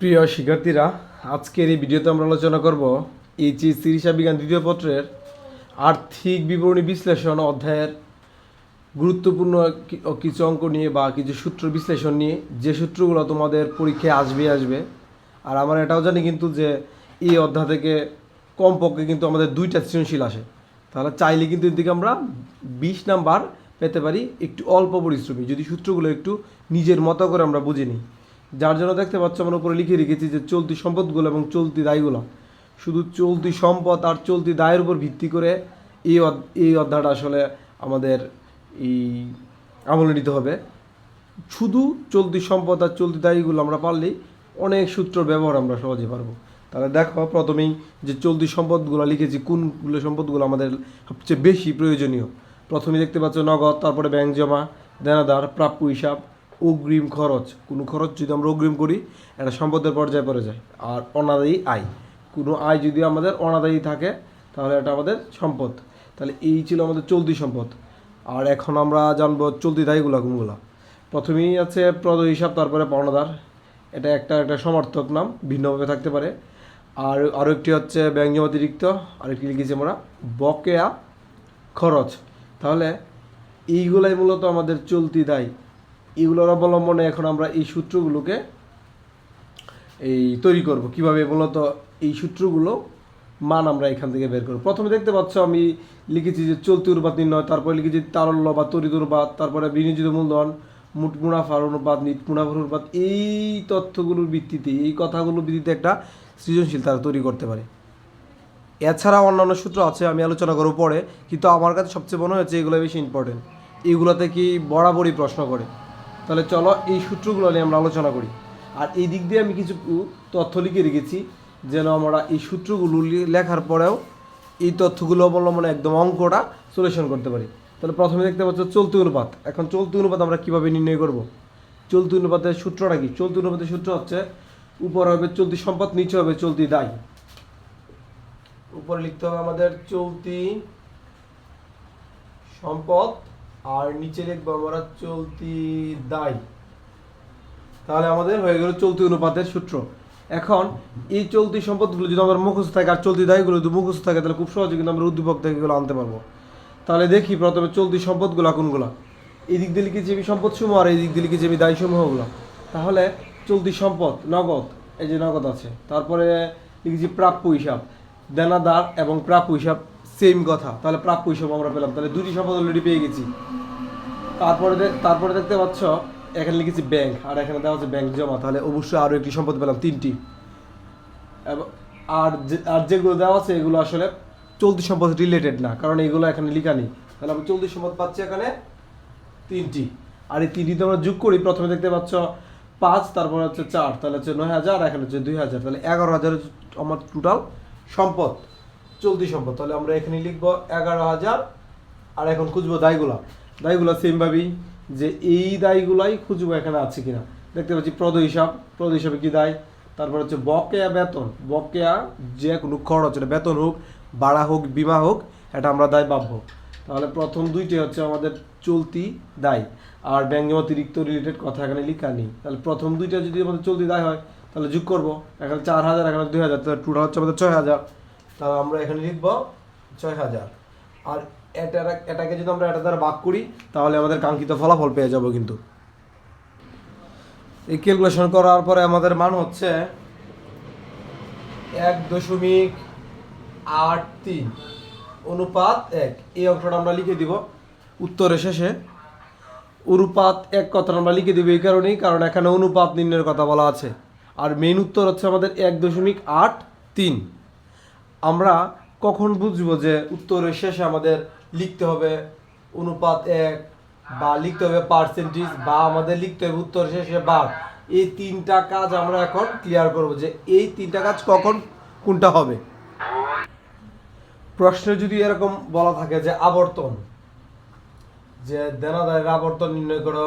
প্রিয় শিক্ষার্থীরা, আজকের এই ভিডিওতে আমরা আলোচনা করব এইচএসসি হিসাব বিজ্ঞান দ্বিতীয় পত্রের আর্থিক বিবরণী বিশ্লেষণ অধ্যায়ের গুরুত্বপূর্ণ কিছু অঙ্ক নিয়ে বা কিছু সূত্র বিশ্লেষণ নিয়ে। যে সূত্রগুলো তোমাদের পরীক্ষায় আসবে আসবে। আর আমরা এটাও জানি কিন্তু যে এই অধ্যায় থেকে কমপক্ষে কিন্তু আমাদের দুইটা সৃজনশীল আসে। তাহলে চাইলে কিন্তু এদিকে আমরা বিশ নাম্বার পেতে পারি একটু অল্প পরিশ্রমী। যদি সূত্রগুলো একটু নিজের মতো করে আমরা বুঝে নিই। যার জন্য দেখতে পাচ্ছ আমরা উপরে লিখে রেখেছি যে চলতি সম্পদগুলো এবং চলতি দায়গুলো। শুধু চলতি সম্পদ আর চলতি দায়ের উপর ভিত্তি করে এই এই অধ্যায়টা আসলে আমাদের এই আমলে নিতে হবে। শুধু চলতি সম্পদ আর চলতি দায়ীগুলো আমরা পারলেই অনেক সূত্র ব্যবহার আমরা সহজে পারব। তাহলে দেখো, প্রথমেই যে চলতি সম্পদগুলো লিখেছি, কোনগুলো সম্পদগুলো আমাদের সবচেয়ে বেশি প্রয়োজনীয়? প্রথমে দেখতে পাচ্ছ নগদ, তারপরে ব্যাংক জমা, দেনাদার, প্রাপ্য হিসাব অগ্রিম খরচ, কোনো খরচ যদি আমরা অগ্রিম করি এটা সম্পদের পর্যায়ে পড়ে যায়। আর অনাদায়ী আয়, কোনো আয় যদি আমাদের অনাদায়ী থাকে, তাহলে এটা আমাদের সম্পদ। তাহলে এই ছিল আমাদের চলতি সম্পদ। আর এখন আমরা জানব চলতি দায়গুলো কোনগুলো। প্রথমেই আছে প্রদ হিসাব, তারপরে পাওনাদার এটা একটা একটা সমর্থক নাম, ভিন্নভাবে থাকতে পারে। আর আরও একটি হচ্ছে ব্যাংক জমা অতিরিক্ত, আরেকটি লিখেছি আমরা, বকেয়া খরচ। তাহলে এইগুলাই মূলত আমাদের চলতি দায়। এগুলোর অবলম্বনে এখন আমরা এই সূত্রগুলোকে এই তৈরি করব। কীভাবে মূলত এই সূত্রগুলো মান আমরা এখান থেকে বের করব। প্রথমে দেখতে পাচ্ছ আমি লিখেছি যে চলতি অনুপাত নির্ণয়, তারপরে লিখেছি তারল্য বা তরিত অনুপাত, তারপরে বিনিয়োজিত মূলধন মুঠ মুনাফার অনুপাত, নিট মুনাফার অনুপাত, এই তথ্যগুলোর ভিত্তিতে, এই কথাগুলোর ভিত্তিতে একটা সৃজনশীল তারা তৈরি করতে পারে। এছাড়া অন্যান্য সূত্র আছে, আমি আলোচনা করব পরে, কিন্তু আমার কাছে সবচেয়ে মনে হয়েছে এগুলো বেশি ইম্পর্টেন্ট এইগুলোতে কি বরাবরই প্রশ্ন করে। তাহলে চলো এই সূত্রগুলো নিয়ে আমরা আলোচনা করি। আর এই দিক দিয়ে আমি কিছু তথ্য লিখে রেখেছি, যেন আমরা এই সূত্রগুলো লেখার পরেও এই তথ্যগুলো অবলম্বনে একদম অঙ্কটা সলিউশন করতে পারি। তাহলে প্রথমে দেখতে পাচ্ছ চলতি অনুপাত। এখন চলতি অনুপাত আমরা কীভাবে নির্ণয় করব? চলতি অনুপাতের সূত্রটা কি? চলতি অনুপাতের সূত্র হচ্ছে, উপর হবে চলতি সম্পদ, নিচে হবে চলতি দায়। উপরে লিখতে হবে আমাদের চলতি সম্পদ আর নিচে লিখব আমরা চলতি দায়। তাহলে আমাদের হয়ে গেল চলতি অনুপাতের সূত্র। এখন এই চলতি সম্পদগুলো যদি আমার মুখস্থ থাকে আর চলতি দায়গুলো যদি মুখস্থ থাকে, তাহলে খুব সহজে কিন্তু আমরা উদ্দীপক থেকে এগুলো আনতে পারব। তাহলে দেখি প্রথমে চলতি সম্পদগুলো কোনগুলো। এই দিক দিয়ে লিখেছি আমি সম্পদ সমূহ আর এই দিক দিয়ে লিখেছি আমি দায়ী সমূহগুলো তাহলে চলতি সম্পদ, নগদ, এই যে নগদ আছে। তারপরে লিখেছি প্রাপ্য হিসাব, দেনাদার এবং প্রাপ্য হিসাব। সেম কথা, তাহলে প্রাপ্য হিসাব আমরা পেলাম, তাহলে দুটি সম্পদ অলরেডি পেয়ে গেছি। তারপরে তারপরে দেখতে পাচ্ছ, এখানে লিখেছি ব্যাংক আর এখানে দেওয়া হচ্ছে ব্যাংক জমা, তাহলে অবশ্যই আরও একটি সম্পদ পেলাম, তিনটি। এবং আর যে আর যেগুলো দেওয়া আছে, এগুলো আসলে চলতি সম্পদ রিলেটেড না, কারণ এগুলো এখানে লেখা নেই। তাহলে আমরা চলতি সম্পদ পাচ্ছি এখানে তিনটি। আর এই তিনটিতে আমরা যোগ করি, প্রথমে দেখতে পাচ্ছ পাঁচ, তারপর হচ্ছে চার, তাহলে হচ্ছে নয় হাজার এখানে হচ্ছে দুই হাজার, তাহলে এগারো হাজার আমার টোটাল সম্পদ। চলতি সম্পদ। তাহলে আমরা এখানে লিখব এগারো হাজার, আর এখন খুঁজবো দায়গুলা দায়গুলা সেম ভাবি যে এই দায়গুলাই খুঁজবো এখানে আছে কিনা। দেখতে পাচ্ছি প্রদ হিসাব। প্রদ হিসাবে কি দায়? তারপর হচ্ছে বকেয়া বেতন। বকেয়া যে কোনো খরচ এটা বেতন হোক, ভাড়া হোক, বিমা হোক, এটা আমরা দায় পাবো। তাহলে প্রথম দুইটি হচ্ছে আমাদের চলতি দায়। আর ব্যাংক অতিরিক্ত রিলেটেড কথা এখানে লেখা নেই। তাহলে প্রথম দুইটা যদি আমাদের চলতি দায় হয়, তাহলে যোগ করব। এখানে চার হাজার, এখানে দুই হাজার, তাহলে টোটাল হচ্ছে আমাদের ছয় হাজার। তাহলে আমরা এখানে লিখব ছয় হাজার। আর এটা এটাকে যদি আমরা এটা দ্বারা ভাগ করি, তাহলে আমাদের কাঙ্ক্ষিত ফলাফল পেয়ে যাব কিন্তু। এই ক্যালকুলেশন করার পরে আমাদের মান হচ্ছে এক দশমিক আট তিন অনুপাত এক। এই অংশটা আমরা লিখে দিব উত্তরের শেষে। অনুপাত এক কথাটা আমরা লিখে দিব এই কারণেই, কারণ এখানে অনুপাত নির্ণয়ের কথা বলা আছে। আর মেইন উত্তর হচ্ছে আমাদের এক দশমিক আট তিন। আমরা কখন বুঝব যে উত্তরের শেষে আমাদের লিখতে হবে অনুপাত এক বা লিখতে হবে পার্সেন্টেজ বা আমাদের লিখতে হবে উত্তর শেষে বার। এই তিনটা কাজ আমরা এখন ক্লিয়ার করব যে এই তিনটা কাজ কখন কোনটা হবে। প্রশ্নে যদি এরকম বলা থাকে যে আবর্তন, যে দেনাদারের আবর্তন নির্ণয় করো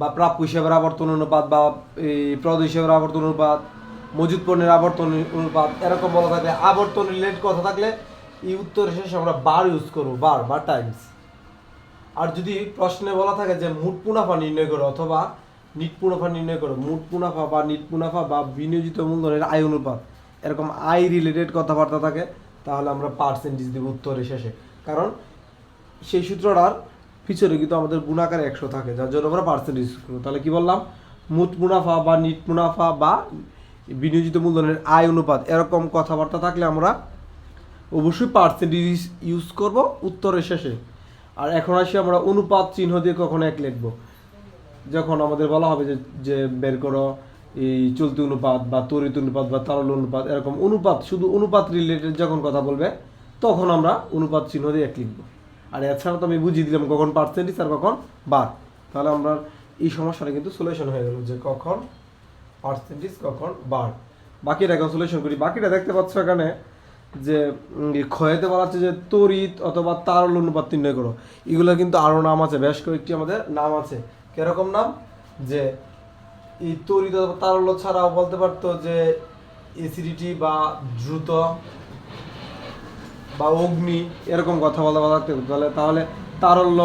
বা প্রাপ্য হিসেবের আবর্তন অনুপাত বা এই প্রদ হিসাবের আবর্তন অনুপাত মজুদ পণ্যের আবর্তন অনুপাত এরকম বলা থাকলে আবর্তন রিলেটেড কথা থাকলে এই উত্তর শেষে আমরা বার ইউজ করব, বার বা টাইমস আর যদি প্রশ্নে বলা থাকে যে মুঠ মুনাফা নির্ণয় করো অথবা নিট মুনাফা নির্ণয় করো, মোট মুনাফা বা নিট মুনাফা বা বিনিয়োজিত মূলধনের আয় অনুপাত, এরকম আয় রিলেটেড কথাবার্তা থাকে, তাহলে আমরা পার্সেন্টেজ দিব উত্তরের শেষে। কারণ সেই সূত্রটার পিছনে কিন্তু আমাদের গুণাকার একশো থাকে, যার জন্য আমরা পার্সেন্টেজ করব। তাহলে কি বললাম? মোট মুনাফা বা নিট মুনাফা বা বিনিয়োজিত মূলধনের আয় অনুপাত এরকম কথাবার্তা থাকলে আমরা অবশ্যই পার্সেন্টেজ ইউজ করব উত্তরের শেষে। আর এখন আসি আমরা অনুপাত চিহ্ন দিয়ে কখনো এক লিখব। যখন আমাদের বলা হবে যে যে বের করো, এই চলতি অনুপাত বা তরিত অনুপাত বা তারল অনুপাত এরকম অনুপাত, শুধু অনুপাত রিলেটেড যখন কথা বলবে, তখন আমরা অনুপাত চিহ্ন দিয়ে এক লিখব। আর এছাড়া তো আমি বুঝিয়ে দিলাম কখন পার্সেন্টেজ আর কখন বার। তাহলে আমরা এই সমস্যাটা কিন্তু সলিউশন হয়ে গেল যে কখন পার্সেন্টেজ কখন বার বাকিটা সলিউশন করি। বাকিটা দেখতে পাচ্ছ এখানে যে ক্ষয়েতে বলা হচ্ছে যে তড়িৎ অথবা তারল অনুপাত নির্ণয় করো। এগুলো কিন্তু আরও নাম আছে। বেশ কয়েকটি আমাদের নাম আছে। কীরকম নাম? যে, এই তড়িৎ অথবা তারল্য ছাড়াও বলতে পারতো যে এসিডিটি বা দ্রুত বা অগ্নি এরকম কথা বলা বলা থাকতে। তাহলে তাহলে তারল্য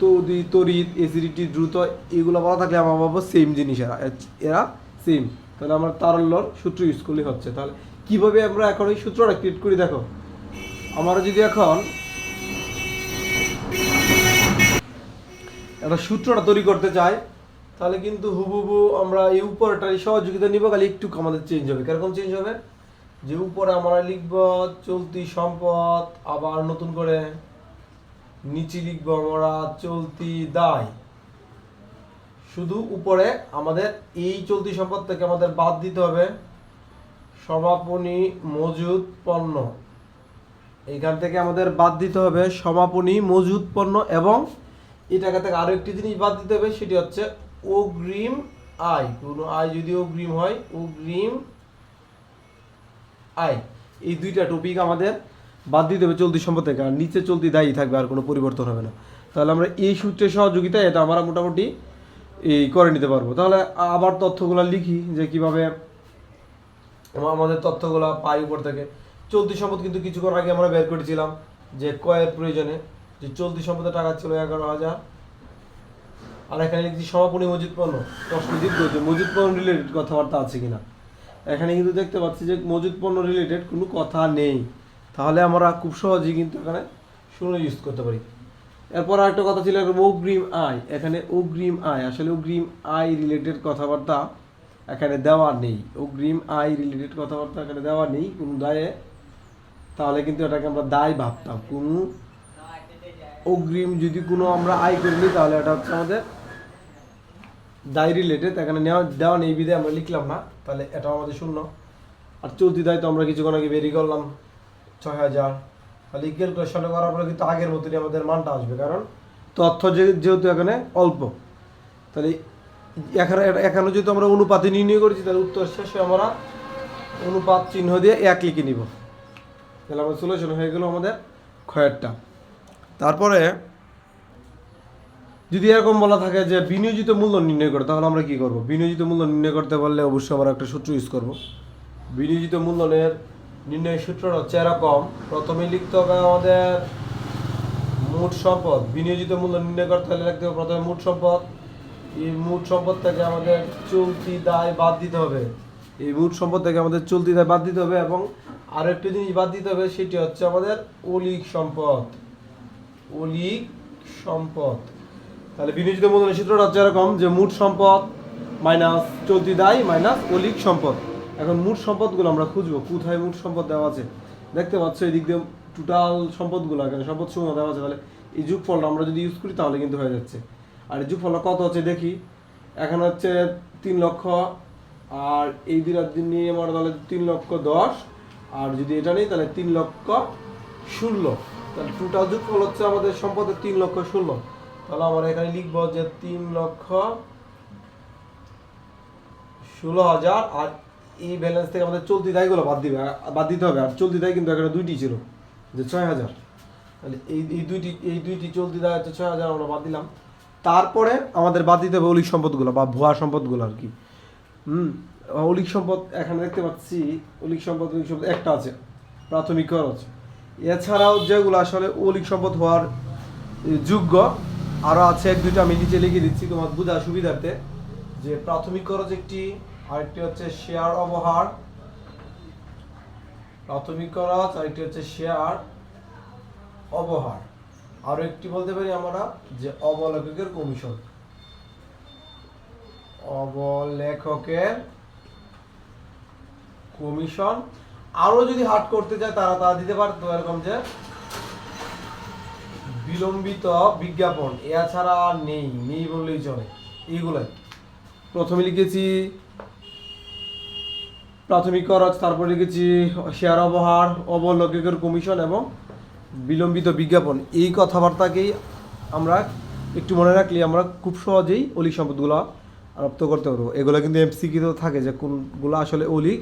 তদি তড়িৎ এসিডিটি দ্রুত এগুলো বলা থাকলে আমার ভাববো সেম জিনিস এরা। এরা সেম তাহলে আমরা তারল্যর সূত্র ইউজ করলেই হচ্ছে। তাহলে কীভাবে আমরা এখন এই সূত্রটা ক্রিয়েট করি দেখো? আমরা যদি এখন একটা সূত্রটা তৈরি করতে চাই, তাহলে কিন্তু হুবহু আমরা এই উপরটার সহযোগিতা নিব, খালি একটু আমাদের চেঞ্জ হবে। কীরকম চেঞ্জ হবে? যে উপরে আমরা লিখব চলতি সম্পদ, আবার নতুন করে নিচে লিখব আমরা চলতি দায়। শুধু উপরে আমাদের এই চলতি সম্পদ থেকে আমাদের বাদ দিতে হবে। সমাপনী মজুদ পণ্য। এইখান থেকে আমাদের বাদ দিতে হবে সমাপনী মজুদ পণ্য এবং এই টাকা থেকে আরও একটি জিনিস বাদ দিতে হবে, সেটি হচ্ছে অগ্রিম আয়। কোনো আয় যদি অগ্রিম হয়, অগ্রিম আয়। এই দুইটা টপিক আমাদের বাদ দিতে হবে চলতি সম্পদ থেকে। আর নিচে চলতি দায়ী থাকবে, আর কোনো পরিবর্তন হবে না। তাহলে আমরা এই সূত্রের সহযোগিতায় এটা আমরা মোটামুটি এই করে নিতে পারব। তাহলে আবার তথ্যগুলো লিখি যে কীভাবে আমাদের তথ্যগুলো পাই উপর থেকে। চলতি সম্পদ কিন্তু কিছুক্ষণ আগে আমরা বের করেছিলাম যে কয়ের প্রয়োজনে। যে চলতি সম্পদের টাকা ছিল এগারো হাজার। আর এখানে লিখছি সমাপনী মজুদ পণ্য। জিজ্ঞ যে মজুদ পণ্য রিলেটেড কথাবার্তা আছে কিনা? এখানে কিন্তু দেখতে পাচ্ছি যে মজুদ পণ্য রিলেটেড কোনো কথা নেই। তাহলে আমরা খুব সহজেই কিন্তু এখানে শুনে ইউজ করতে পারি। এরপর আরেকটা কথা ছিল অগ্রিম আয়। এখানে অগ্রিম আয়। আসলে অগ্রিম আয় রিলেটেড কথাবার্তা এখানে দেওয়া নেই। অগ্রিম আয় রিলেটেড কথাবার্তা এখানে দেওয়া নেই। কোনো দায়ে। তাহলে কিন্তু এটাকে আমরা দায় ভাবতাম। কোনো অগ্রিম যদি কোনো আমরা আয় করি নিই, তাহলে এটা হচ্ছে আমাদের দায় রিলেটেড এখানে নেওয়া দেওয়া নেই বিধে আমরা লিখলাম না। তাহলে এটাও আমাদের শূন্য। আর চলতি দায় তো আমরা কিছুক্ষণ আগে বেরিয়ে করলাম। ছয় হাজার। তাহলে ক্যালকুলেশন করার পরে কিন্তু আগের মতনই আমাদের মানটা আসবে, কারণ তথ্য যেহেতু এখানে অল্প। তাহলে এখানে এখানে যেহেতু আমরা অনুপাতে নির্ণয় করেছি, তাহলে উত্তর শেষে আমরা অনুপাত চিহ্ন দিয়ে এক লিখে নিব। তাহলে আমাদের সলিউশন হয়ে গেল আমাদের ক্ষয়েরটা। তারপরে যদি এরকম বলা থাকে যে বিনিয়োজিত মূল্য নির্ণয় করে, তাহলে আমরা কি করব? বিনিয়োজিত মূল্য নির্ণয় করতে পারলে অবশ্যই আমরা একটা সূত্র ইউজ করব। বিনিয়োজিত মূল্যের নির্ণয়ের সূত্রটা হচ্ছে এরকম প্রথমে লিখতে হবে আমাদের মোট সম্পদ। বিনিয়োজিত মূল্য নির্ণয় করতে হলে লিখতে হবে প্রথমে মোট সম্পদ। এই মোট সম্পদ থেকে আমাদের চলতি দায় বাদ দিতে হবে। এই মোট সম্পদ থেকে আমাদের চলতি দায় বাদ দিতে হবে এবং আরও একটা জিনিস বাদ দিতে হবে, সেটি হচ্ছে আমাদের অলিক সম্পদ। অলিক সম্পদ। তাহলে বিনিয়োজিত মূল্য সূত্রটা হচ্ছে এরকম যে মোট সম্পদ মাইনাস চলতি দায় মাইনাস অলিক সম্পদ। এখন মোট সম্পদগুলো আমরা খুঁজবো। কোথায় মোট সম্পদ দেওয়া আছে? দেখতে পাচ্ছ এই দিক দিয়ে টোটাল সম্পদগুলো এখানে সম্পদ সমূহ দেওয়া আছে, তাহলে এই যুগফলটা আমরা যদি ইউজ করি, তাহলে কিন্তু হয়ে যাচ্ছে। আর এই যুগফলটা কত হচ্ছে দেখি? এখানে হচ্ছে তিন লক্ষ, আর এই দুটা দিন নিয়ে আমরা তাহলে তিন লক্ষ দশ, আর যদি এটা নেই, তাহলে তিন লক্ষ ষোলো। তাহলে টোটাল যুগফল হচ্ছে আমাদের সম্পদের তিন লক্ষ ষোলো। তাহলে আমরা এখানে লিখব যে তিন লক্ষ ষোলো হাজার, আর এই ব্যালেন্স থেকে আমাদের চলতি দায়গুলো বাদ দিবে, বাদ দিতে হবে। আর চলতি দায় কিন্তু এখানে দুইটি ছিল, যে ছয় হাজার। তাহলে এই এই দুইটি এই দুইটি চলতি দায় হচ্ছে ছয় হাজার আমরা বাদ দিলাম। তারপরে আমাদের বাদ দিতে হবে অলিক সম্পদগুলো বা ভুয়া সম্পদগুলো আর কি। হুম, অলিক সম্পদ এখানে দেখতে পাচ্ছি, অলিক সম্পদ অলিক সম্পদ একটা আছে, প্রাথমিক খরচ। এছাড়াও যেগুলো আসলে অলিক সম্পদ হওয়ার যোগ্য আরও আছে, এক দুটো আমি নিচে লিখে দিচ্ছি তোমার বোঝা সুবিধার্থে, যে প্রাথমিক খরচ একটি আরেকটি হচ্ছে শেয়ার অবহার। প্রাথমিক খরচ, আরেকটি হচ্ছে শেয়ার অবহার। আরও একটি বলতে পারি আমরা, যে অবলেখকের কমিশন। অবলেখকের কমিশন। আরও যদি হাট করতে চায় তারা তারা দিতে পারতো এরকম যে বিলম্বিত বিজ্ঞাপন। এছাড়া আর নেই নেই বললেই চলে। এইগুলাই। প্রথমে লিখেছি প্রাথমিক খরচ, তারপর লিখেছি শেয়ার অবহার অবলেখকের কমিশন এবং বিলম্বিত বিজ্ঞাপন। এই কথাবার্তাকেই আমরা একটু মনে রাখলে আমরা খুব সহজেই অলিক সম্পদগুলো রপ্ত করতে পারব। এগুলো কিন্তু এমসিকিতেও থাকে যে কোনগুলো আসলে অলিক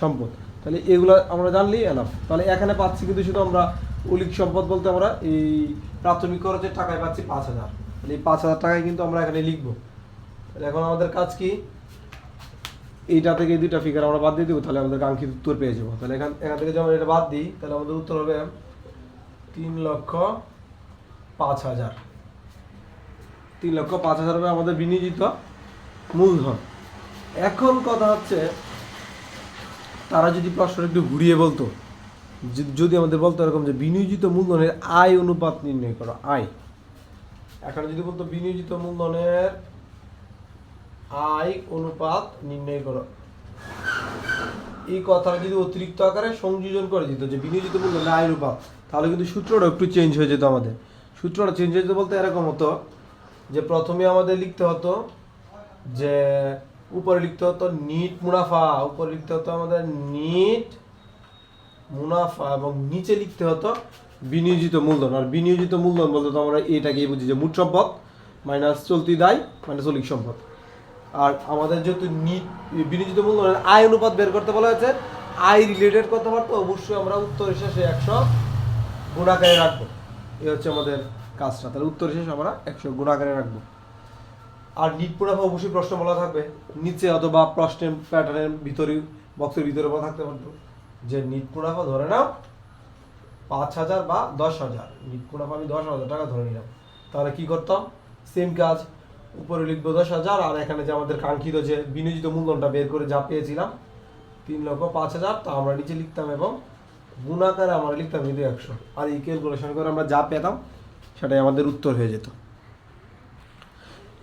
সম্পদ। তাহলে এগুলো আমরা জানলেই এনাফ তাহলে এখানে পাচ্ছি কিন্তু শুধু আমরা অলিক সম্পদ বলতে আমরা এই প্রাথমিক খরচের টাকায় পাচ্ছি পাঁচ হাজার। তাহলে এই পাঁচ হাজার টাকায় কিন্তু আমরা এখানে লিখব। এখন আমাদের কাজ কি? এইটা থেকে এই দুইটা ফিগার আমরা বাদ দিয়ে দেবো, তাহলে আমাদের কাঙ্ক্ষিত উত্তর পেয়ে যাব। তাহলে এখান এখান থেকে যখন এটা বাদ দিই, তাহলে আমাদের উত্তর হবে তিন লক্ষ পাঁচ হাজার। তিন লক্ষ পাঁচ হাজার হবে আমাদের বিনিয়োজিত মূলধন। এখন কথা হচ্ছে, তারা যদি প্রশ্ন একটু ঘুরিয়ে বলতো যদি আমাদের বলতো এরকম যে বিনিয়োজিত মূলধনের আয় অনুপাত নির্ণয় করো, আয়। এখন যদি বলতো বিনিয়োজিত মূলধনের আয় অনুপাত নির্ণয় করো। এই কথাটা যদি অতিরিক্ত আকারে সংযোজন করে দিত, যে বিনিয়োজিত মূলধনের আয় অনুপাত, তাহলে কিন্তু সূত্রটা একটু চেঞ্জ হয়ে যেত আমাদের। সূত্রটা চেঞ্জ হয়ে যেত বলতে এরকম হতো যে প্রথমে আমাদের লিখতে হতো যে উপরে লিখতে হতো নিট মুনাফা, উপরে লিখতে হতো আমাদের নিট মুনাফা এবং নিচে লিখতে হতো বিনিয়োজিত মূলধন। আর বিনিয়োজিত মূলধন বলতে তো আমরা এটাকেই বুঝি যে মোট সম্পদ মাইনাস চলতি দায়, মাইনাস চলিক সম্পদ। আর আমাদের যেহেতু বিনিয়োজিত মূলধনের আয় অনুপাত বের করতে বলা হয়েছে, আয় রিলেটেড কথাবার্তা অবশ্যই আমরা উত্তর শেষে একশো গুণাকারে রাখব। এ হচ্ছে আমাদের কাজটা। তাহলে উত্তর শেষে আমরা একশো গুণাকারে রাখব। আর নিট মুনাফা অবশ্যই প্রশ্ন বলা থাকবে। নিচে অথবা প্রশ্নের প্যাটার্নের ভিতরে বক্সের ভিতরে বলা থাকতে পারতো যে নিট মুনাফা ধরে নাও পাঁচ হাজার বা দশ হাজার। নিট মুনাফা আমি দশ হাজার টাকা ধরে নিলাম। তাহলে কি করতাম? সেম কাজ উপরে লিখব দশ হাজার, আর এখানে যে আমাদের কাঙ্ক্ষিত যে বিনিয়োজিত মূলধনটা বের করে যা পেয়েছিলাম, তিন লক্ষ পাঁচ হাজার, তা আমরা নিচে লিখতাম এবং গুণাকারে আমরা লিখতাম কিন্তু একশো। আর এই ক্যালকুলেশন করে আমরা যা পেতাম, সেটাই আমাদের উত্তর হয়ে যেত।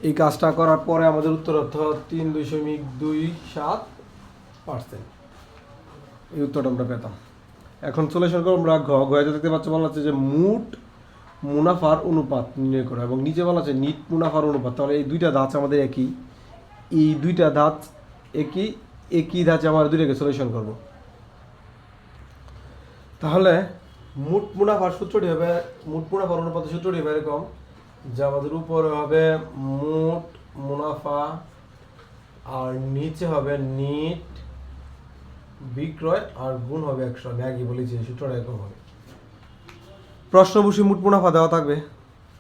এই কাজটা করার পরে আমাদের উত্তর হতো তিন দশমিক দুই সাত পার্সেন্ট। এই উত্তরটা আমরা পেতাম। এখন সলিউশন করব, আমরা ঘ ঘয়ে দেখতে পাচ্ছি, বলা হচ্ছে যে মুট মুনাফার অনুপাত নির্ণয় করা এবং নিচে বলা আছে নিট মুনাফার অনুপাত। তাহলে এই দুইটা ধাঁচ আমাদের একই। এই দুইটা ধাঁচ একই একই ধাঁচে আমরা দুইটাকে সলিউশন করব। তাহলে মুট মুনাফার সূত্রটি হবে, মুট মুনাফার অনুপাতের সূত্রটি হবে এরকম যে আমাদের উপরে হবে মোট মুনাফা আর নিচে হবে নিট বিক্রয় আর গুণ হবে একশো। আমি আগে বলেছি সূত্রটা এরকম হবে। প্রশ্ন বসে মুট মুনাফা দেওয়া থাকবে।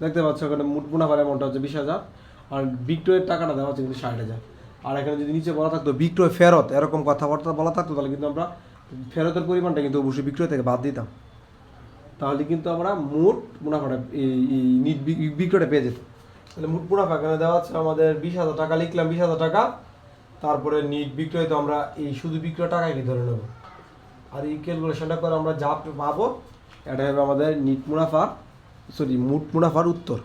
দেখতে পাচ্ছ ওখানে মুট মুনাফার অ্যামাউন্টটা হচ্ছে বিশ হাজার, আর বিক্রয়ের টাকাটা দেওয়া হচ্ছে কিন্তু ষাট হাজার। আর এখানে যদি নিচে বলা থাকতো বিক্রয় ফেরত, এরকম কথাবার্তা বলা থাকতো, তাহলে কিন্তু আমরা ফেরতের পরিমাণটা কিন্তু অবশ্যই বিক্রয় থেকে বাদ দিতাম। তাহলে কিন্তু আমরা মোট মুনাফাটা এই বিক্রয়টা পেয়ে যেত তাহলে মোট মুনাফা এখানে দেওয়া আছে আমাদের বিশ হাজার টাকা, লিখলাম বিশ হাজার টাকা। তারপরে নিট বিক্রয় তো আমরা এই শুধু বিক্রয় টাকাই ধরে নেব। আর এই ক্যালকুলেশনটা করে আমরা যা পাবো এটা হবে আমাদের নিট মুনাফার সরি মোট মুনাফার উত্তর।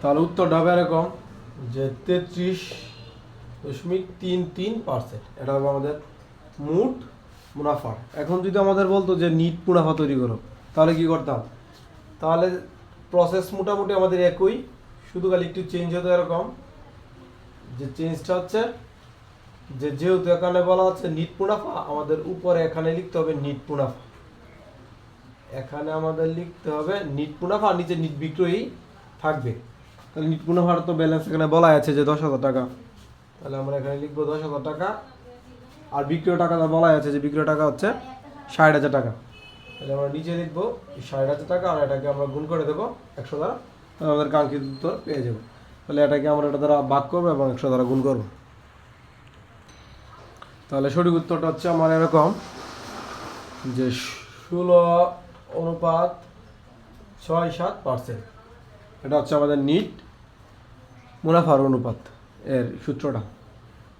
তাহলে উত্তরটা হবে এরকম যে তেত্রিশ দশমিক তিন তিন পার্সেন্ট। এটা হবে আমাদের মোট মুনাফা এখন যদি আমাদের বলতো যে নিট মুনাফা তৈরি করো, তাহলে কি করতাম? তাহলে প্রসেস মোটামুটি আমাদের একই, শুধু খালি একটু চেঞ্জ হতো এরকম। যে চেঞ্জটা হচ্ছে যে যেহেতু এখানে বলা হচ্ছে নিট মুনাফা, আমাদের উপরে এখানে লিখতে হবে নিট মুনাফা। এখানে আমাদের লিখতে হবে নিট মুনাফা নিচে নিট বিক্রয়ই থাকবে। তাহলে নিট মুনাফার তো ব্যালেন্স এখানে বলা আছে যে দশ হাজার টাকা। তাহলে আমরা এখানে লিখব দশ হাজার টাকা। আর বিক্রয় টাকাটা বলা আছে যে বিক্রয় টাকা হচ্ছে ষাট হাজার টাকা। তাহলে আমরা নিচে লিখব ষাট হাজার টাকা আর এটাকে আমরা গুণ করে দেবো একশো দ্বারা। তাহলে আমাদের কাঙ্ক্ষিত উত্তর পেয়ে যাব। তাহলে এটাকে আমরা এটা দ্বারা ভাগ করব এবং একশো দ্বারা গুণ করব। তাহলে সঠিক উত্তরটা হচ্ছে আমার এরকম যে ষোলো অনুপাত ছয় সাত পার্সেন্ট এটা হচ্ছে আমাদের নিট মুনাফার অনুপাত এর সূত্রটা।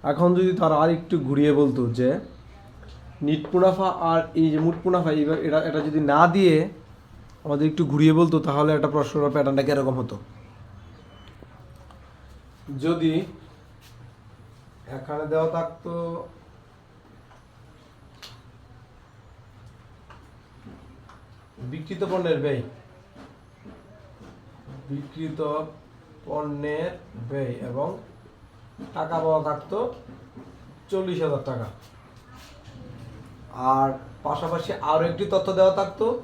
এখন যদি তারা আর একটু ঘুরিয়ে বলতো যে নিট মুনাফা আর এই যে মুট মুনাফা এইবার এটা এটা যদি না দিয়ে আমাদের একটু ঘুরিয়ে বলতো তাহলে একটা প্রশ্নের প্যাটার্নটা কীরকম হতো? যদি এখানে দেওয়া থাকতো বিকৃত পণ্যের ব্যয়। বিকৃত পণ্যের ব্যয় এবং টাকা পাওয়া থাকতো চল্লিশ হাজার টাকা। আর পাশাপাশি আরও একটি তথ্য দেওয়া থাকতো,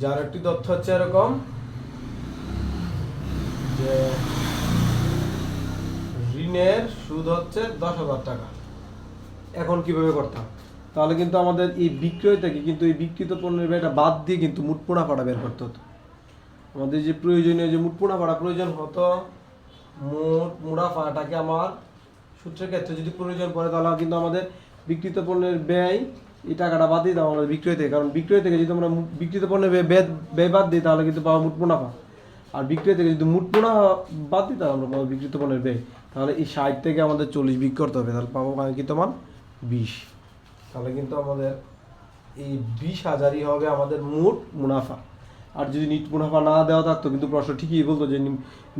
যার একটি তথ্য হচ্ছে এরকম যে ঋণের সুদ হচ্ছে দশ হাজার টাকা। এখন কীভাবে করতাম? তাহলে কিন্তু আমাদের এই বিক্রয় থেকে কিন্তু এই বিকৃত পণ্যের ব্যয়টা বাদ দিয়ে কিন্তু মুঠ মুনাফাটা বের করতে হতো। আমাদের যে প্রয়োজনীয় যে মুঠ মুনাফাটা প্রয়োজন হতো, মোট মুনাফাটাকে আমার সূত্রের ক্ষেত্রে যদি প্রয়োজন পড়ে তাহলে কিন্তু আমাদের বিকৃত পণ্যের ব্যয় এই টাকাটা বাদ দিতাম আমাদের বিক্রয় থেকে। কারণ বিক্রয় থেকে যদি আমরা বিকৃত পণ্যের ব্যয় বাদ দিই তাহলে কিন্তু পাওয়া মুঠ মুনাফা আর বিক্রয় থেকে যদি মুঠ মুনাফা বাদ তাহলে আমরা পাবো বিকৃত পণ্যের ব্যয়। তাহলে এই ষাট থেকে আমাদের চল্লিশ বিক করতে হবে, তাহলে পাবো কিন্তু আমার বিশ। তাহলে কিন্তু আমাদের এই বিশ হাজারই হবে আমাদের মোট মুনাফা। আর যদি নিট মুনাফা না দেওয়া থাকতো, কিন্তু প্রশ্ন ঠিকই বলতো যে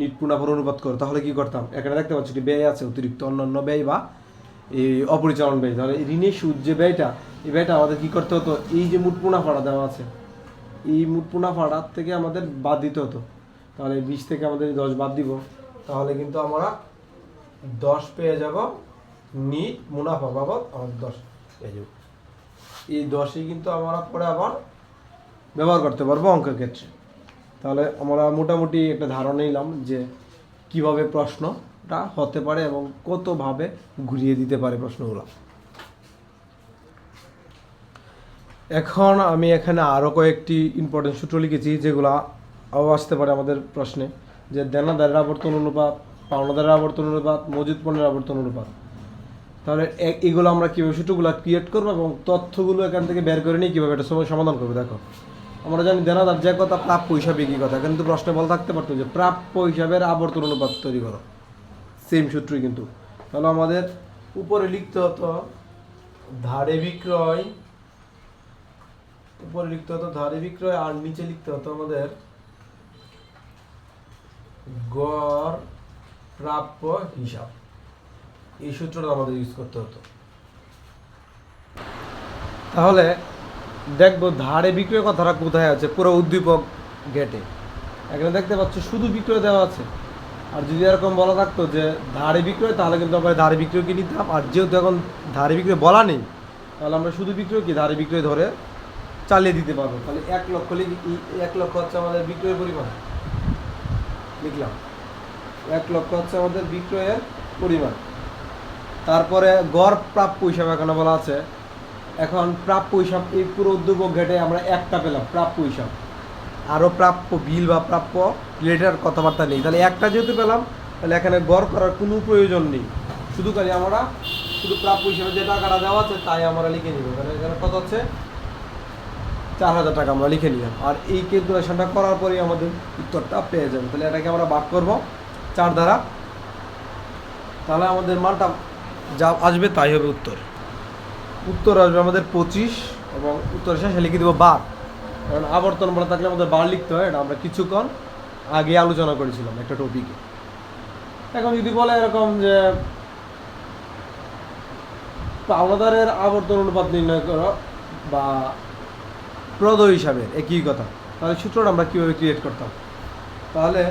নিট মুনাফার অনুপাত করো, তাহলে কি করতাম? এখানে দেখতে পাচ্ছি একটি ব্যয় আছে, অতিরিক্ত অন্যান্য ব্যয় বা এই অপরিচালন ব্যয়। তাহলে ঋণের সুদ যে ব্যয়টা, এই ব্যয়টা আমাদের কি করতে হতো? এই যে মুট মুনাফাটা দেওয়া আছে, এই মুট মুনাফাটার থেকে আমাদের বাদ দিতে হতো। তাহলে বিশ থেকে আমাদের দশ বাদ দিব, তাহলে কিন্তু আমরা দশ পেয়ে যাব নিট মুনাফা বাবদ, আমাদের দশ। এই দশই কিন্তু আমরা পরে আবার ব্যবহার করতে পারব অঙ্কের ক্ষেত্রে। তাহলে আমরা মোটামুটি একটা ধারণা নিলাম যে কীভাবে প্রশ্নটা হতে পারে এবং কতভাবে ঘুরিয়ে দিতে পারে প্রশ্নগুলো। এখন আমি এখানে আরও কয়েকটি ইম্পর্টেন্ট সূত্র লিখেছি যেগুলো আরও আসতে পারে আমাদের প্রশ্নে, যে দেনাদারের আবর্তন অনুপাত, পাওনাদারের আবর্তন অনুপাত মজুদ পণ্যের আবর্তন অনুপাত। তাহলে এগুলো আমরা কীভাবে সূত্রগুলো ক্রিয়েট করব এবং তথ্যগুলো এখান থেকে বের করে নিয়ে কীভাবে এটা সময় সমাধান করব, দেখো। আমরা জানি দেনাদার যে কথা, প্রাপ্য হিসাবে কি কথা? কিন্তু প্রশ্নে বল থাকতে পারতো যে প্রাপ্য হিসাবের আবর্তন অনুপাত তৈরি করো। সেম সূত্রই কিন্তু। তাহলে আমাদের উপরে লিখতে হতো, ধারে বিক্রয়, উপরে লিখতে হতো ধারে বিক্রয় আর নিচে লিখতে হতো আমাদের গড় প্রাপ্য হিসাব। এই সূত্রটা আমাদের ইউজ করতে হতো। তাহলে দেখব ধারে বিক্রয় কথাটা কোথায় আছে? পুরো উদ্দীপক গেটে এখানে দেখতে পাচ্ছ শুধু বিক্রয় দেওয়া আছে। আর যদি এরকম বলা থাকতো যে ধারে বিক্রয়, তাহলে কিন্তু আমরা ধারে বিক্রয়কে নিতাম? আর যেহেতু এখন ধারে বিক্রয় বলা নেই, তাহলে আমরা শুধু বিক্রয় কি? ধারে বিক্রয় ধরে চালিয়ে দিতে পারব। তাহলে এক লক্ষ এক লক্ষ হচ্ছে আমাদের বিক্রয়ের পরিমাণ। লিখলাম। এক লক্ষ হচ্ছে আমাদের বিক্রয়ের পরিমাণ। তারপরে গড় প্রাপ্য হিসাবে এখানে বলা আছে। এখন প্রাপ্য হিসাব এই পুরো উদ্যোগ ঘেটে আমরা একটা পেলাম, প্রাপ্য হিসাব। আরও প্রাপ্য বিল বা প্রাপ্য রিলেটেড কথাবার্তা নেই। তাহলে একটা যেহেতু পেলাম, তাহলে এখানে গড় করার কোনো প্রয়োজন নেই। শুধু খালি আমরা, শুধু প্রাপ্য হিসাবে যে টাকাটা দেওয়া আছে, তাই আমরা লিখে নিব। এখানে এখানে কত হচ্ছে? চার হাজার টাকা আমরা লিখে নিলাম। আর এই ক্যালকুলেশনটা করার পরেই আমাদের উত্তরটা পেয়ে যাবে। তাহলে এটাকে আমরা ভাগ করব চার দ্বারা। তাহলে আমাদের মানটা যা আসবে তাই হবে উত্তর। উত্তর আসবে আমাদের পঁচিশ এবং উত্তর শেষে লিখে দেবো বার। কারণ আবর্তন বলা থাকলে আমাদের বার লিখতে হয়, এটা আমরা কিছুক্ষণ আগে আলোচনা করেছিলাম একটা টপিকে এখন যদি বলে এরকম যে পাওনাদারের আবর্তন অনুপাত নির্ণয় করো বা প্রদ হিসাবে, একই কথা, তাহলে সূত্রটা আমরা কীভাবে ক্রিয়েট করতাম? তাহলে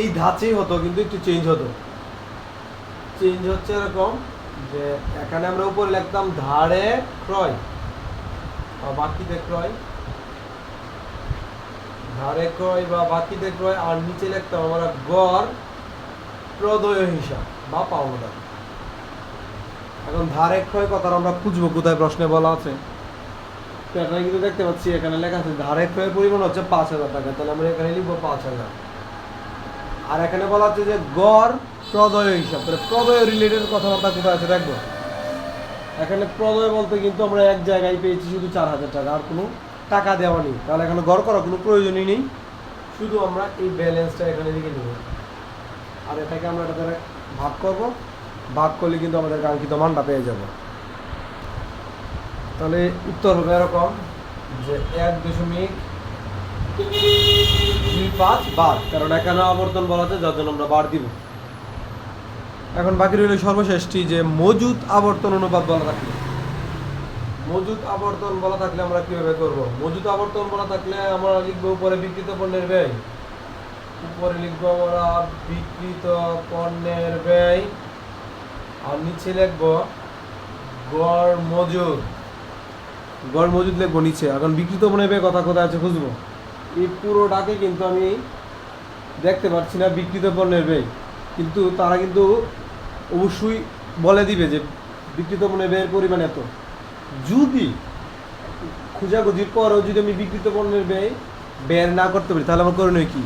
এই ধাঁচেই হতো, কিন্তু একটু চেঞ্জ হতো। চেঞ্জ হচ্ছে এরকম যে এখানে আমরা উপরে লিখতাম ধারে ক্রয়, বা বাকিতে ক্রয়। ধারে ক্রয় বা বাকিতে ক্রয় আর নিচে লিখতাম আমরা গড় প্রদয় হিসাব বা পাওনাদার। এখন ধারে ক্রয় কথাটা আমরা খুঁজবো, কোথায় প্রশ্নে বলা আছে? তো এখানে কিন্তু দেখতে পাচ্ছি এখানে লেখা আছে, ধারে ক্রয়ের পরিমাণ হচ্ছে পাঁচ হাজার টাকা, তাহলে আমরা এখানে লিখব পাঁচ হাজার। আর এখানে বলা হচ্ছে যে গড় প্রদয় হিসাব, তাহলে প্রদয় রিলেটেড কথাবার্তা কোথায় আছে দেখব। এখানে প্রদয় বলতে কিন্তু আমরা এক জায়গায় পেয়েছি শুধু চার হাজার টাকা, আর কোনো টাকা দেওয়া নেই। তাহলে এখানে গড় করার কোনো প্রয়োজনই নেই। শুধু আমরা এই ব্যালেন্সটা এখানে লিখে দেবো আর এটাকে আমরা এটা দ্বারা ভাগ করব। ভাগ করলে কিন্তু আমাদের কাঙ্ক্ষিত মানটা পেয়ে যাব। তাহলে উত্তর হবে এরকম যে এক দশমিক দুই পাঁচ বার, কারণ এখানে আবর্তন বলা আছে, যার জন্য আমরা বার দিব। এখন বাকি রইল সর্বশেষটি যে মজুদ আবর্তন অনুপাত বলা থাকলে। মজুদ আবর্তন বলা থাকলে আমরা কীভাবে করব? মজুদ আবর্তন বলা থাকলে আমরা লিখব উপরে বিক্রিত পণ্যের ব্যয়। উপরে লিখব আমরা বিক্রিত পণ্যের ব্যয়। আর নিচে লিখব গড় মজুদ। গড় মজুদ লিখব নিচে। এখন বিক্রিত পণ্যের ব্যয় কথা কোথায় আছে খুঁজবো? এই পুরোটাকে কিন্তু আমি দেখতে পাচ্ছি না বিক্রিত পণ্যের ব্যয়। কিন্তু তারা কিন্তু অবশ্যই বলে দিবে যে বিক্রিত পণ্যের ব্যয়ের পরিমাণ এত। যদি খোঁজাখুঁজির পরেও যদি আমি বিকৃত পণ্যের ব্যয় ব্যয় না করতে পারি, তাহলে আমার করণীয় কি?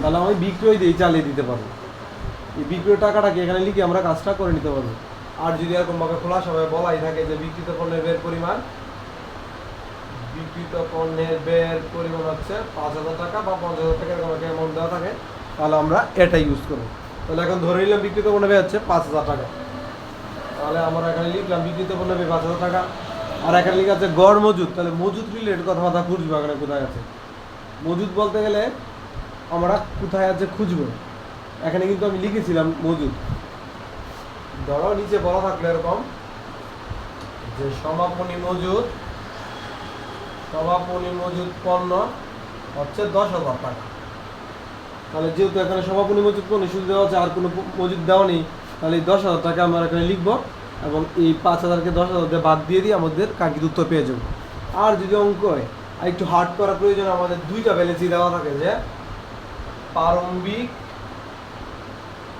তাহলে আমি বিক্রয় দিয়ে চালিয়ে দিতে পারব। এই বিক্রয় টাকাটাকে এখানে লিখে আমরা কাজটা করে নিতে পারব। আর যদি এরকমভাবে খোলা সময় বলাই থাকে যে বিক্রিত পণ্যের ব্যয়ের পরিমাণ, বিক্রিত পণ্যের ব্যয়ের পরিমাণ হচ্ছে পাঁচ হাজার টাকা বা পঞ্চাশ হাজার টাকা, এরকম একটা অ্যামাউন্ট দেওয়া থাকে, তাহলে আমরা এটা ইউজ করব। তাহলে এখন ধরে নিলাম বিক্রিত পণ্য ব্যয় হচ্ছে পাঁচ হাজার টাকা। তাহলে আমরা এখানে লিখলাম বিক্রিত পণ্য ব্যয় পাঁচ হাজার টাকা। আর এখানে লিখা আছে গড় মজুদ তাহলে মজুদ রিলেটেড কথাবার্তা খুঁজবো এখানে কোথায় আছে। মজুদ বলতে গেলে আমরা কোথায় আছে খুঁজবো। এখানে কিন্তু আমি লিখেছিলাম মজুদ ধরো নিচে বলা থাকলে এরকম যে সমাপনী মজুদ সমাপনী মজুদ পণ্য হচ্ছে দশ হাজার টাকা। তাহলে যেহেতু এখানে সমাপনী মজুদ পণ্য শুধু দেওয়া আছে, আর কোনো মজুদ দেওয়া নেই, তাহলে এই দশ হাজার টাকা আমরা এখানে লিখব এবং এই পাঁচ হাজারকে দশ হাজার দিয়ে বাদ দিয়ে দিয়ে আমাদের কাঙ্ক্ষিত উত্তর পেয়ে যাব। আর যদি অঙ্ক হয়, আর একটু হার্ড করা প্রয়োজন, আমাদের দুইটা ব্যালেন্সই দেওয়া থাকে যে প্রারম্ভিক,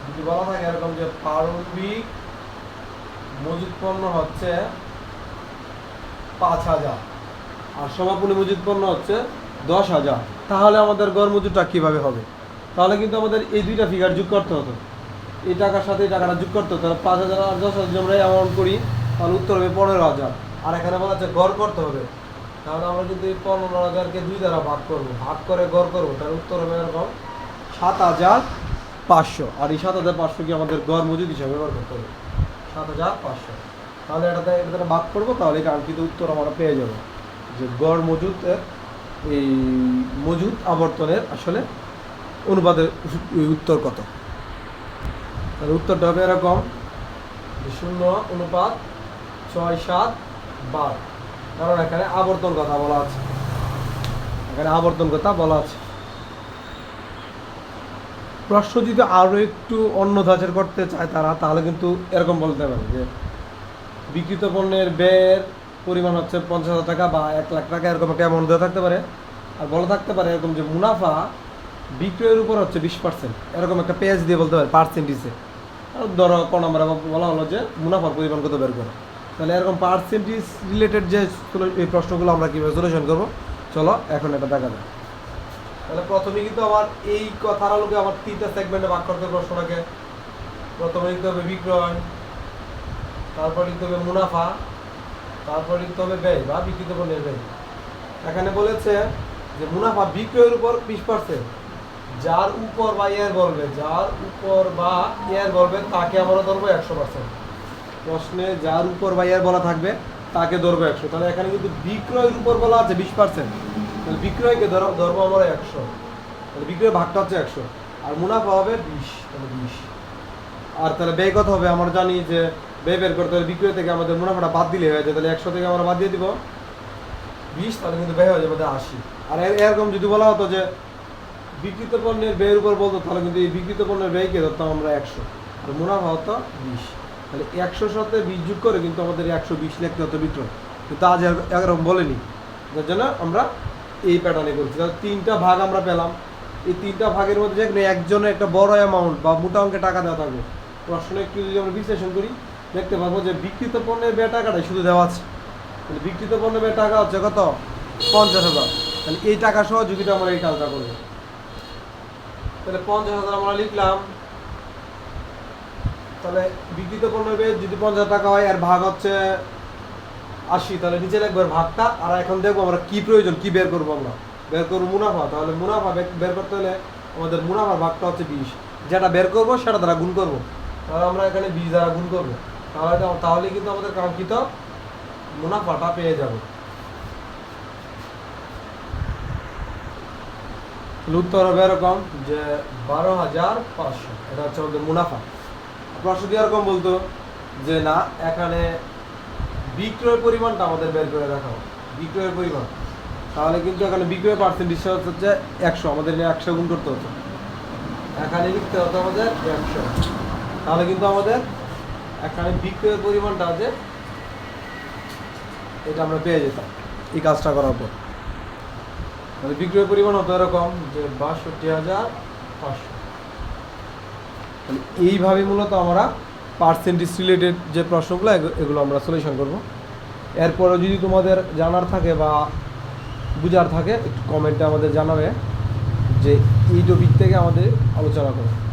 যদি বলা থাকে এরকম যে প্রারম্ভিক মজুদ পণ্য হচ্ছে পাঁচ হাজার, আর সমাপনী মজুদ পণ্য হচ্ছে দশ হাজার, তাহলে আমাদের গড় মজুরটা কীভাবে হবে? তাহলে কিন্তু আমাদের এই দুইটা ফিগার যোগ করতে হতো। এই টাকার সাথে এই টাকাটা যোগ করতে হতো। তাহলে পাঁচ হাজার আর দশ হাজার আমরা অ্যামাউন্ট করি, তাহলে উত্তর হবে পনেরো হাজার। আর এখানে বলা হচ্ছে গড় করতে হবে। তাহলে আমরা কিন্তু এই পনেরো হাজারকে দুই দ্বারা ভাগ করব। ভাগ করে গড় করব। তাহলে উত্তর হবে এরকম সাত হাজার পাঁচশো। আর এই সাত হাজার পাঁচশো কি আমাদের গড় মজুদ হিসাবে ব্যবহার করতে হবে? সাত হাজার পাঁচশো। তাহলে এটাতে এটাতে ভাগ করব, তাহলে কাঙ্ক্ষিত উত্তর আমরা পেয়ে যাব। যে গড় মজুদের, এই মজুদ আবর্তনের আসলে এই উত্তর কত? তাহলে উত্তরটা হবে এরকম। শূন্য, অনুপাত ছয় সাত বার। কারণ এখানে আবর্তন কথা বলা আছে। এখানে আবর্তন কথা বলা আছে। প্রশ্ন যদি আরও একটু অন্য ধাঁচের করতে চায় তারা, তাহলে কিন্তু এরকম বলতে পারে যে, বিক্রিত পণ্যের ব্যয়ের পরিমাণ হচ্ছে পঞ্চাশ হাজার টাকা বা এক লাখ টাকা, এরকম একটা অ্যামাউন্ট দেওয়া থাকতে পারে। আর বলা থাকতে পারে এরকম যে মুনাফা বিক্রয়ের উপর হচ্ছে বিশ পার্সেন্ট এরকম একটা পেজ দিয়ে বলতে পারে পার্সেন্টেজে আর ধরো কোন আমরা বলা হলো যে মুনাফার পরিমাণ কত বের করো। তাহলে এরকম পার্সেন্টেজ রিলেটেড যে এই প্রশ্নগুলো আমরা কীভাবে সলিউশন করব, চলো এখন এটা দেখা যায় তাহলে প্রথমে কিন্তু আমার এই কথার আলোকে আমার তিনটা সেগমেন্টে ভাগ করতে প্রশ্নটাকে। প্রথমে লিখতে হবে বিক্রয়, তারপর লিখতে হবে মুনাফা, তারপর লিখতে হবে ব্যয় বা বিক্রিত পণ্যের ব্যয়। এখানে বলেছে যে মুনাফা বিক্রয়ের উপর বিশ পার্সেন্ট যার উপর বা এর বলবে যার উপর বা এর বলবে তাকে আমরা ধরবো একশো পার্সেন্ট প্রশ্নে যার উপর বা এর বলা থাকবে, তাকে ধরবো একশো। তাহলে এখানে কিন্তু বিক্রয়ের উপর বলা আছে বিশ পার্সেন্ট তাহলে বিক্রয়কে ধরো, ধরবো আমরা একশো। তাহলে বিক্রয় ভাগটা হচ্ছে একশো। আর মুনাফা হবে বিশ, তাহলে বিশ। আর তাহলে ব্যয় কত হবে? আমরা জানি যে ব্যয় বের করতে হলে বিক্রয় থেকে আমাদের মুনাফাটা বাদ দিলে হয়ে যায়। তাহলে একশো থেকে আমরা বাদ দিয়ে দিব। বিশ, তাহলে কিন্তু ব্যয় হয়ে যাবে আশি। আর এরকম যদি বলা হতো যে বিক্রিত পণ্যের ব্যয়ের উপর বলতো, তাহলে কিন্তু এই বিক্রিত পণ্যের ব্যয়কে ধরতাম আমরা একশো। আর মুনাফা হতো বিশ। তাহলে একশোর সাথে বিশ যোগ করে কিন্তু আমাদের একশো বিশ লিখতে হতো বিক্রয় কিন্তু আজ একরকম বলেনি। যার জন্য আমরা এই প্যাটার্নে করছি তাহলে তিনটা ভাগ আমরা পেলাম। এই তিনটা ভাগের মধ্যে যেখানে একজনের একটা বড় অ্যামাউন্ট বা মোটা অঙ্কে টাকা দেওয়া থাকবে প্রশ্নে একটু যদি আমরা বিশ্লেষণ করি, দেখতে পাবো যে বিক্রিত পণ্যের ব্যয় টাকাটাই শুধু দেওয়া আছে। তাহলে বিক্রিত পণ্যের ব্যয় টাকা হচ্ছে কত? পঞ্চাশ হাজার। তাহলে এই টাকা সহযোগিতা আমরা এই কাজটা করব। তাহলে পঞ্চাশ হাজার আমরা লিখলাম। তাহলে বিক্রিত ব্যয় যদি পঞ্চাশ টাকা হয় আর ভাগ হচ্ছে আশি। তাহলে নিচে লিখব ভাগটা, আর এখন দেখব আমরা কি প্রয়োজন, কি বের করব আমরা। বের করব মুনাফা, তাহলে মুনাফা বের করতে হলে আমাদের মুনাফার ভাগটা হচ্ছে বিশ। যেটা বের করব, সেটা দ্বারা গুণ করব। তাহলে আমরা এখানে বিশ দ্বারা গুণ করব। তাহলে তাহলে কিন্তু আমাদের কাঙ্ক্ষিত মুনাফাটা পেয়ে যাব। উত্তর হবে এরকম যে বারো হাজার পাঁচশো। এটা হচ্ছে আমাদের মুনাফা। প্রশ্ন দিয়ে এরকম বলতো যে না, এখানে বিক্রয়ের পরিমাণটা আমাদের বের করে দেখাও। বিক্রয়ের পরিমাণ। তাহলে কিন্তু এখানে বিক্রয় পার্সেন্টেজ হচ্ছে একশো। আমাদের নিয়ে একশো গুণ করতে হতো। এখানে লিখতে হতো আমাদের একশো। তাহলে কিন্তু আমাদের এখানে বিক্রয়ের পরিমাণটা আছে এটা আমরা পেয়ে যেতাম এই কাজটা করার পর। তাহলে বিক্রয়ের পরিমাণ অত এরকম যে বাষট্টি হাজার পাঁচশো। এইভাবে মূলত আমরা পার্সেন্টেজ রিলেটেড যে প্রশ্নগুলো, এগু- এগুলো আমরা সলিউশন করব। এরপরে যদি তোমাদের জানার থাকে বা বুঝার থাকে, একটু কমেন্টে আমাদের জানাবে যে এই টপিক থেকে আমাদের আলোচনা করো।